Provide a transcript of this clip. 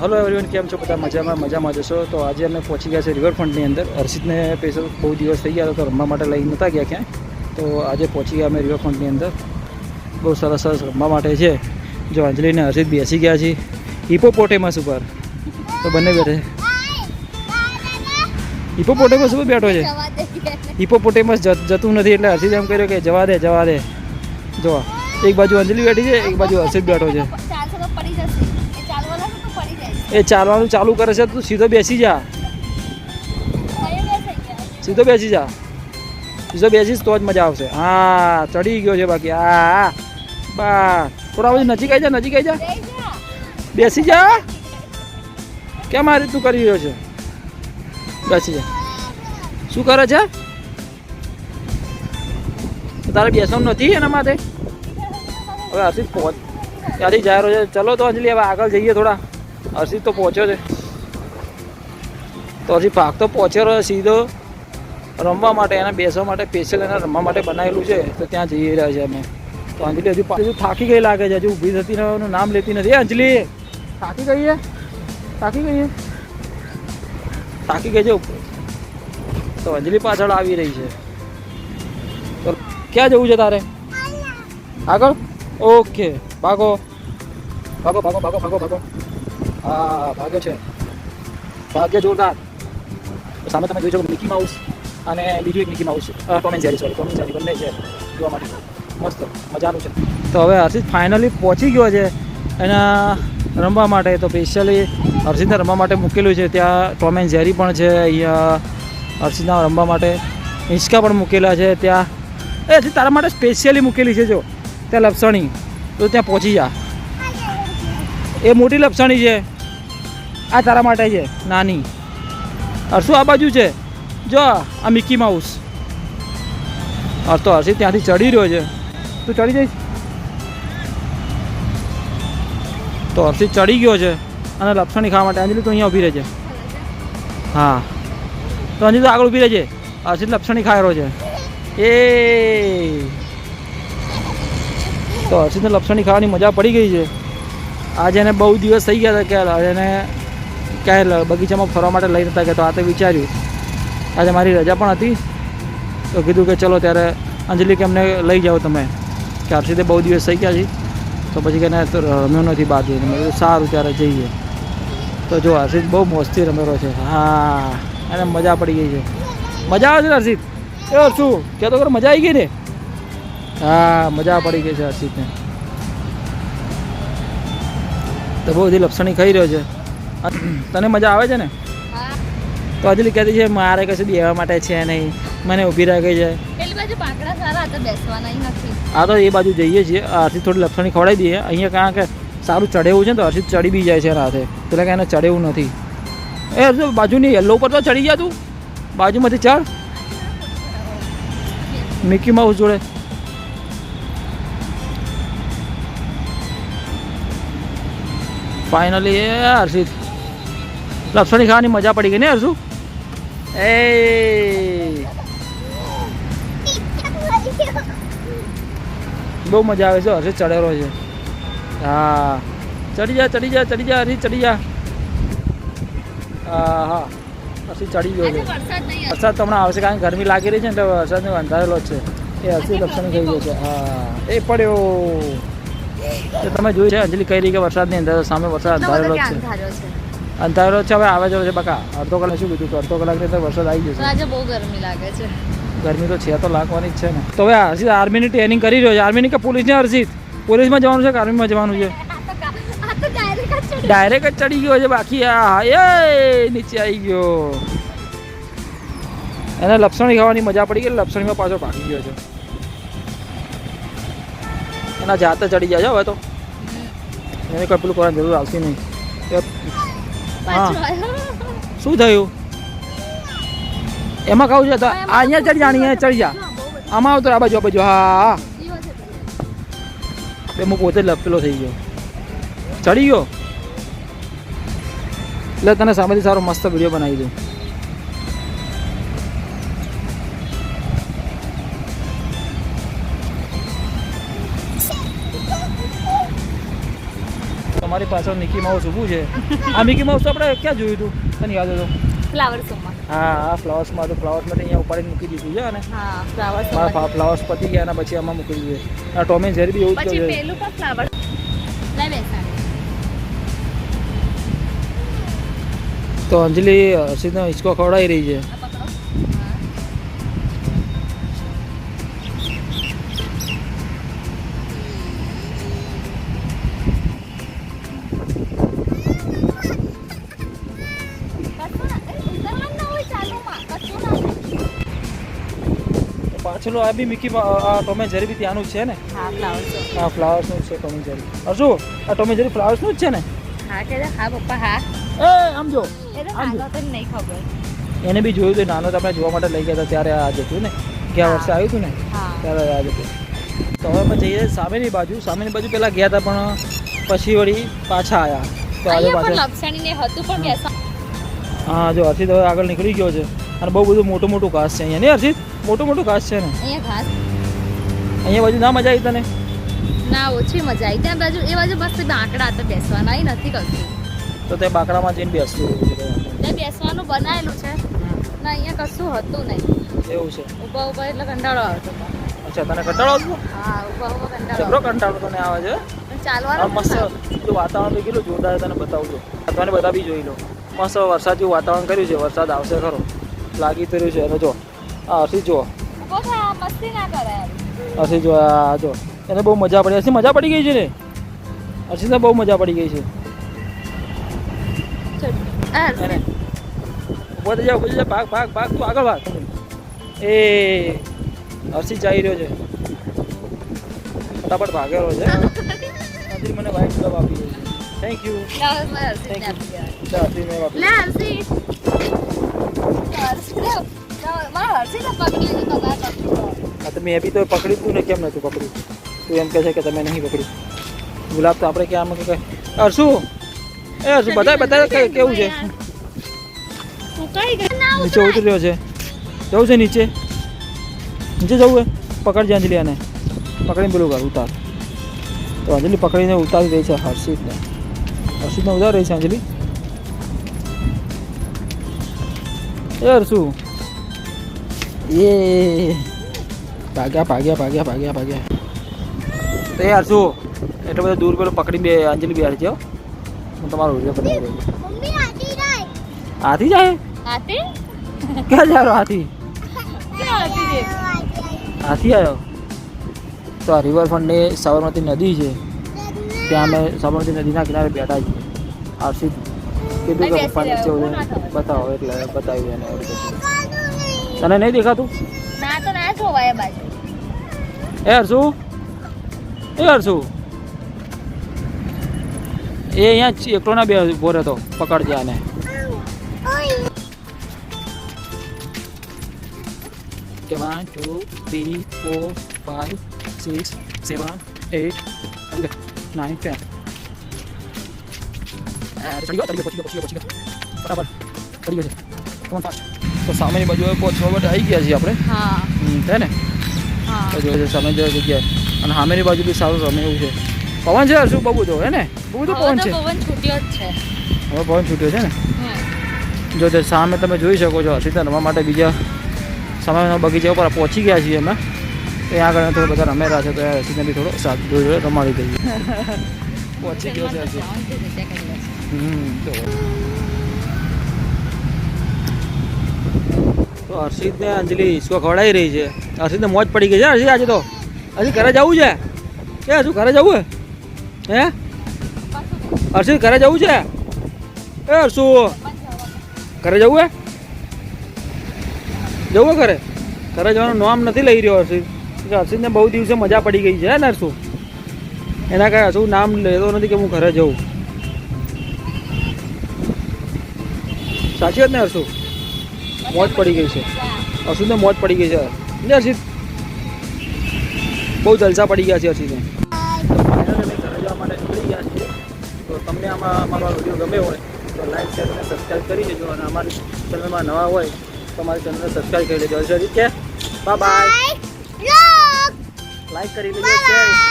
Hello everyone કેમ છો બધા? મજામાં મજામાં જશો? તો આજે અમે પહોંચી ગયા છે રિવરફ્રન્ટની અંદર. હર્ષિતને પૈસા બહુ દિવસ થઈ ગયા તો રમવા માટે લઈ નહોતા ગયા ક્યાંય. તો આજે પહોંચી ગયા અમે રિવરફ્રન્ટની અંદર. બહુ સરસ સરસ રમવા માટે છે. જો અંજલિને હર્ષિત બેસી ગયા છે. હિપોપોટેમસ ઉપર. તો બંને બેઠે હિપોપોટેમસ ઉપર બેઠો છે. હિપોપોટેમસ જતું નથી એટલે હર્ષિત એમ કર્યો કે જવા દે જવા દે. જો, એક બાજુ અંજલિ બેઠી છે, એક બાજુ હર્ષિત બેઠો છે. એ ચાલવાનું ચાલુ કરે છે, તું સીધો બેસી જા. સીધો બેસી જા. સીધો બેસીશ તો જ મજા આવશે. હા, ચડી ગયો છે બાકી. હા બા, થોડા બધું નજીક આવી જા, નજીક આવી જા. બેસી જા. કેમ આ રીતનું કરી રહ્યો છે? બેસી જા. શું કરે છે? તારે બેસવાનું નથી એના માટે? હવે હર્ષિત પહોંચ ત્યાંથી જાય રહ્યો છે. ચલો તો અંજલિ, હવે આગળ જઈએ થોડા. હર્ષિત તો પહોંચ્યો છે. તો હજી ભાગ તો પહોંચ્યો સીધો. રમવા માટે એને બેસવા માટે સ્પેશિયલ એને રમવા માટે બનાવેલું છે. તો ત્યાં જઈ રહ્યા છે અમે. તો અંજલિ હજુ હજુ થાકી ગઈ લાગે છે. હજુ ઊભી થતી એનું નામ લેતી નથી. અંજલિ! થાકી ગઈ છે થાકી ગઈ છે થાકી ગઈ છે તો અંજલિ પાછળ આવી રહી છે. તો ક્યાં જવું છે તારે? આગળ? ઓકે. ભાગો. ભાગો ભાગો ભાગો ભાગો ભાગો. હા ભાગ્ય છે. ભાગ્ય જોરદાર. સામે તમે જોઈ શકો મિકી માઉસ અને બીજું એક મિકી માઉસ છે. Tom and Jerry sorry Tom and Jerry બંને છે જોવા માટે. મસ્ત, મજાનું છે. તો હવે હર્ષિત ફાઇનલી પહોંચી ગયો છે એના રમવા માટે. તો સ્પેશિયલી હર્ષિતને રમવા માટે મૂકેલું છે. ત્યાં ટોમ જેરી પણ છે, અહીંયા હર્ષિતના રમવા માટે. હિંચકા પણ મૂકેલા છે ત્યાં. એ તારા માટે સ્પેશિયલી મૂકેલી છે, જો. ત્યાં લપસણી. તો ત્યાં પહોંચી જા. એ મોટી લપસણી છે. આ તારા માટે છે. નાની. હર્ષુ આ બાજુ છે? જો, આ મિકી માઉસ હર્ષ તો હર્ષિત ત્યાંથી ચડી રહ્યો છે. તું ચડી જઈશ? તો હર્ષિત ચડી ગયો છે અને લપસણી ખાવા માટે. અંજલિ તો અહીંયા ઊભી રહે છે હા. તો અંજલિ તો આગળ ઊભી રહે છે હર્ષિત લપસણી ખાઈ રહ્યો છે. એ. તો હર્ષિતને લપસણી ખાવાની મજા પડી ગઈ છે. આજે એને બહુ દિવસ થઈ ગયા હતા કે એને ક્યાંય બગીચામાં ફરવા માટે લઈ નતા ગયા, તો આ તો વિચાર્યું. આજે મારી રજા પણ હતી, તો કીધું કે ચલો ત્યારે અંજલિ કે અમને લઈ જાઓ તમે. કે હર્ષિતે બહુ દિવસ થઈ ગયા છે, તો પછી કે રમ્યો નથી જઈને. મેં સારું, ત્યારે જઈએ. તો જો હર્ષિત બહુ મોજથી રમેલો છે. હા, એને મજા પડી ગઈ છે. મજા આવે છે ને હર્ષિત? એ હર્ષું કહેતો મજા આવી ગઈ ને? હા, મજા પડી ગઈ છે હર્ષિતને. તો બહુ બધી લપસણી ખાઈ રહ્યો છે. તને મજા આવે છે ને? તો અંજલિ કહેતી છે મારે કશું બેવા માટે છે નહીં. મને ઊભી રાખી છે. આ તો એ બાજુ જઈએ છીએ. હર્ષિત થોડી લપસણી ખવડાવી દઈએ. અહીંયા કાં કે સારું ચડેવું છે ને તો હર્ષિત ચડી બી જાય છે રાતે. પેલા કે એને ચડેવું નથી. એ હર્ષિત બાજુની યલો ઉપર તો ચડી જા તું. બાજુમાંથી ચડ. મિકી માઉસ જોડે. ફાઇનલી એ હર્ષિત લપસણી ખાવાની મજા પડી ગઈ ને હર્ષુ એ બહુ મજા આવે છે હર્ષિત ચડેલો છે. હા. ચડી જા ચડી જા ચડી જા હર્ષિત ચડી જા. હા હા. હર્ષિત ચડી ગયો છે. વરસાદ તમને તો હમણાં આવશે કારણ કે ગરમી લાગી રહી છે ને એટલે વરસાદને બંધાયેલો જ છે. એ હર્ષિત લપસણી થઈ ગયો છે. હા. એ પડ્યો. તો તમે જોયું છે અંજલિ કઈ રીતે વરસાદની અંદર સામે વરસાદ અંધારેલો છે. અંધારેલો છે? હવે આવે જો છે બકા. અડધો કલાક શું કીધું અડધો કલાકની અંદર વરસાદ આવી જશે. આજે બહુ ગરમી લાગે છે. ગરમી તો છે તો લાગવાની જ છે ને. તો હવે હર્ષિત આર્મીની ટ્રેનિંગ કરી રહ્યો છે. આર્મીની કે પોલીસની હર્ષિત? પોલીસમાં જવાનું છે કે આર્મીમાં જવાનું છે. ડાયરેક્ટ જ ચડી ગયો. છે બાકી આ એ નીચે આવી ગયો. એને લપસણી ખાવાની મજા પડી ગઈ લપસણીમાં પાછો પાકી ગયો છે. એના જાતે ચડી જાય હવે તો. એને કોઈ પેલું કરવાની જરૂર આવતી નહીં. હા. શું થયું? એમાં કહું છે? તો આ અહીંયા ચડી જા અહીંયા ચડી જા. આમાં આવતો આ બાજુ આ બાજુ હા બે હું. પોતે લપેલો થઈ ગયો. ચડી ગયો? એટલે તને સામેથી સારો મસ્ત વીડિયો બનાવી દઉં. અમારી પાછળ મિકી માઉસ ઊભું છે. આ મિકી માઉસ તો આપણે ક્યાં જોયું હતું? તને યાદ હતો ફ્લાવર શોમાં હા આ ફ્લાવર્સમાં તો ફ્લાવર્સ માટે અહીંયા ઉપાડીને મૂકી દીધું છે અને હા ફ્લાવર મારા ફ્લાવર્સ પતી ગયા અને પછી આમાં મૂકી દીધું આ ટોમે જેરી બી એવું જ પછી પેલું પણ ફ્લાવર લઈ બેસાડ તો અંજલિ હર્ષિતનો હિંચકો ખવડાવી રહી છે. પાછળ આ બી મિકી આ ટોમ જેરી બી ત્યાંનું છે ને? હા ફ્લાવર્સ આ ફ્લાવર્સનું છે ટોમે જેરી હર્ષુ આ ટોમે જેરી ફ્લાવર્સનું જ છે ને? હા કે હા પપ્પા હા. એ આમ જો નહીં ખબર. એને બી જોયું હતું નાનો તો આપણે જોવા માટે લઈ ગયા હતા ત્યારે આ જતું ને? ગયા વર્ષે આવ્યું હતું ને? ત્યારે આ જતું તો હવે અમે જઈએ સામેની બાજુ. સામેની બાજુ પહેલાં ગયા હતા પણ પછી વળી પાછા આવ્યા તો આજે પાછા હતું પણ હા જો હર્ષિત હવે આગળ નીકળી ગયો છે. અને બહુ બધું મોટું મોટું ઘાસ છે અહીંયા. નહીં હર્ષિત? મોટું મોટું ઘાસ છે ને? અહીંયા ઘાસ? અહીંયા બાજુ ના મજા આવી તને? ના ઓછી મજા આવી. ત્યાં બાજુ એ બાજુ મસ્ત બાંકડા હતા બેસવાના એ નથી કરતું તો તે બાંકડામાં જઈને છે ત્યાં બેસવાનું બનાવેલું છે ના અહીંયા કશું હતું નહીં. એવું છે? ઊભા ઊભા એટલે કંટાળો આવતો. અચ્છા તને કંટાળો આવતો? હા ઊભા ઊભા કંટાળો જબરો કંટાળો તને આવે છે? ચાલવાનું મસ્ત જો વાતાવરણ કેટલું જોરદાર તને બતાવજો. તને બધા બી જોઈ લો. મસ્ત વરસાદ જેવું વાતાવરણ કર્યું છે. વરસાદ આવશે ખરો. લાગી તો રહ્યું છે. અને જો આ હર્ષિત જો. હર્ષિત જો આ જો એને બહુ મજા પડી. હર્ષિત મજા પડી ગઈ છે ને? હર્ષિતને બહુ મજા પડી ગઈ છે. ઊભો થઈ જાવ ઊભો ભાગ ભાગ ભાગ. તું આગળ ભાગ. એ હર્ષિત જઈ રહ્યો છે. ફટાફટ ભાગેલો છે. હર્ષિત મને વાઈટ ગ્લવ આપી ગઈ છે. થેન્ક યુ થેન્ક યુ દેવાય. મેં આપી પકડી લીધું તો તો બી તો ને કેમ નતું પકડ્યું? તું એમ કહે છે કે તમે નહીં પકડ્યું. ગુલાબ, તો આપણે ક્યાં કે અરસુ એ અરસુ બધા બધા કેવું છે? નીચે. ઉતરી રહ્યો છે. જવું છે નીચે? નીચે જવું હે? પકડજે અંજલિ આને. પકડીને પેલું કર ઉતાર. તો અંજલિ પકડીને ઉતારી રહી છે હર્ષિતને. હર્ષિતને ઉતારી રહી છે અંજલિ. એ હર્ષુ એ ભાગ્યા ભાગ્યા ભાગ્યા ભાગ્યા ભાગ્યા. તો યાર શું એટલે બધા દૂર પેલો પકડી બે અંજલિ બે હો. હું તમારો વીડિયો બનાવી છું. હાથી જાય. હાથી? ક્યાં જા રહ્યો હાથી? હાથી આવ્યો. તો આ રિવરફ્રન્ટની સાબરમતી નદી છે. ત્યાં અમે સાબરમતી નદીના કિનારે બેઠા છીએ. આરસી. કીધું કે પપ્પા નીચે. બતાવો એટલે બતાવ્યું એને. એવું તને નહીં દેખાતું? ના તો ના જોવાય એ બાજુ? એ હર્ષુ એ હર્ષુ એ અહીંયા જ એકલો ના બે ઊભો રહેતો પકડજે આને. કે one two three four five six seven eight nine ten ચડી ગયો ચડી ગયો પહોંચી ગયો પહોંચી ગયો. ફટાફટ ચડી ગયો છે કમ ફાસ્ટ તો સામેની બાજુ પહોંચવા માટે આવી ગયા છીએ આપણે. છે ને? જોઈએ છે સામે જગ્યાએ. અને સામેની બાજુ બી સારું રમે એવું છે. પવન છે શું બબુ તો હે ને? બબુ પવન તો છે. પવન છૂટ્યો જ છે. હવે પવન છૂટ્યો છે ને. જો તે સામે તમે જોઈ શકો છો સીધા રમવા માટે બીજા સામે બગીચા ઉપર પહોંચી ગયા છીએ અમે. ત્યાં આગળ થોડા બધા રમેલા છે તો હસીને બી થોડો સાથ રમાડી દઈએ. પહોંચી ગયો છે. હમ તો તો હર્ષિતને અંજલિ હિસકો ખવડાવી રહી છે. હર્ષિતને મોજ પડી ગઈ છે હર્ષિત આજે તો. હજી ઘરે જવું છે? કે હજુ ઘરે જવું હે? હે? હર્ષિત ઘરે જવું છે? એ હર્ષુ. ઘરે જવું હે? જવું ઘરે? ઘરે જવાનું નામ નથી લઈ રહ્યો હર્ષિત. હર્ષિતને બહુ દિવસે મજા પડી ગઈ છે ને હર્ષુ? એના કારણે હર્ષુ નામ લેતો નથી કે હું ઘરે જઉં. સાચી વાત ને હર્ષુ? મોજ પડી ગઈ છે. હર્ષુને મોજ પડી ગઈ છે. ને હર્ષિત બહુ જલસા પડી ગયા છે હર્ષિતને તો તમને આમાં અમારો વીડિયો ગમે હોય તો લાઈક શેર અને સબસ્ક્રાઈબ કરી દેજો. અને અમારી ચેનલમાં નવા હોય તો અમારી ચેનલને સબસ્ક્રાઈબ કરી દેજો. હર્ષિત કે બાય બાય લાઈક કરી લેજો શેર